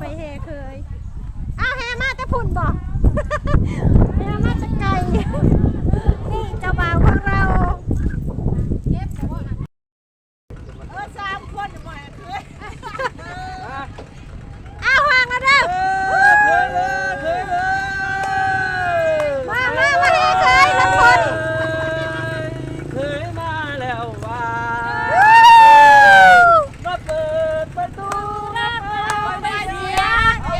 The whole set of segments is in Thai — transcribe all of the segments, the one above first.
ไปแห่เคย อ้าวแห่มาแต่พุ่นบ่แห่มาแต่ไกลนี่เจ้าบ่าวของเราเออสามคนบ่อยเคยอ้าววางแล้วเด้อเคยเลยเคยเลย มามามาแห่เคยละคน เคยมาแล้วว่ามาเปิดประตู เป็นเมีย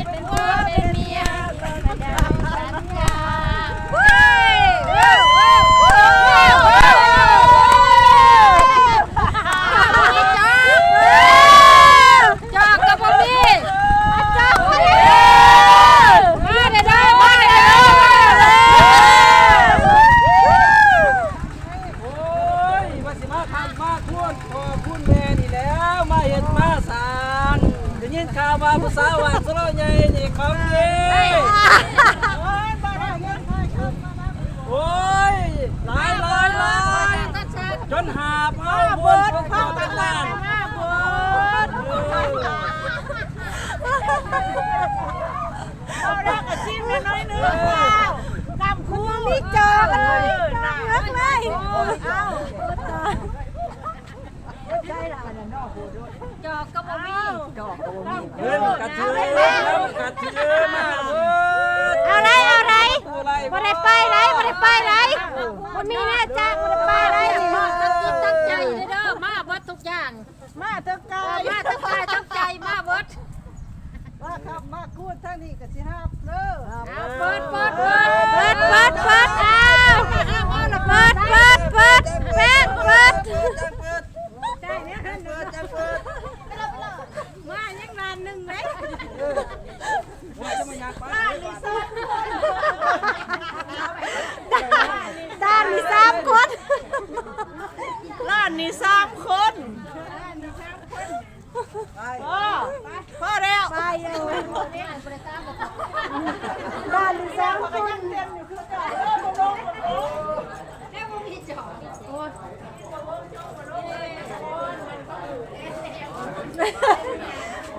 เป็นผัวเป็นเมียเป็นดาวสัญญา เว้ยเว้ยเว้ยเว้ยเว้ยเว้ยจอกกับบ่มีจอกบ่มีมาเด้อเด้อมาเด้อ โอ้ยว่าสิมาทำมาทวนขอบคุณแม่นี่แล้วมาเห็นมาสางได้ ยินข่าวว่าผู้สาวว่าสโลใหญ่นี่ของเย่โอ้ยหลายหลายหลายจนหาบเอาบนของเขาตั้งนาน เอาได้กับชิมน้อยนึงกำคู่ มีจอกเลยจอกเลย เอา จ อกกับบ่มีจอกกับบ่มีเงินกระเทือนแล้วกระเทือมาเว้ยเอาไรเอาไรอะไรบ่ได้ไปไรบ่ได้ไปไรบ่มีแน่จ้างบ่ได้ไปไรตั้งจิตตั้งใจเลยเด้อมาเบิดทุกอย่าง มาเถอะกายมาตั้งใจตั้งใจมาเบิดว่าครับมาคูดท่างนี้ก็สิห้าเด้อ เอาเปิดเปิดเปิด เปิดเปิดเปิดอ้าวเปิดเปิดเปิดแป้งเปิด ได้เนี่ยเด้อจะเปิด มายังนานหนึงไหม ว่าจะมาอยากไป ด้านมีสามคน ล้านนี่สามคนพ่อพ่อแล้วไปอยู่ด้านมีสามคน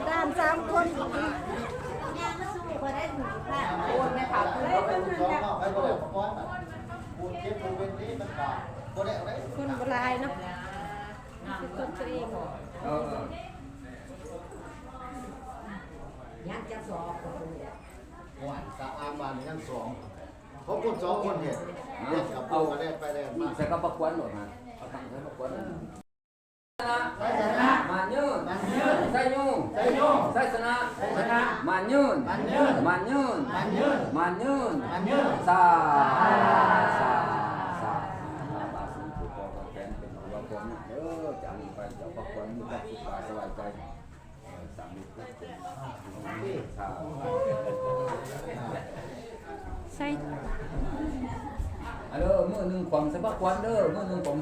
ด้านสามคนคนโบราณเนาะ คือคนตัวเองวันกะอามันยังสองเขาคนสองคนเห็นเด็กกับปูมาได้ไปได้มาใส่กระปักควันหมดฮะเอาทำใส่กระปักควันมันยืนใส่ยูใส่ยูใส่สนะมันยืนมันยืนมันยืนมันยืนมันยืนมันยืนซาซาซาบาสิผู้ปกครองแทนเป็นหัวคนเออจากนี้ไปเจ้าปักควั นมีความสุขกายสบายใจสามีทุกคนชาใส่เด้อมือหนึ่งความส่ปักควันเด้อมือหนึ่งผม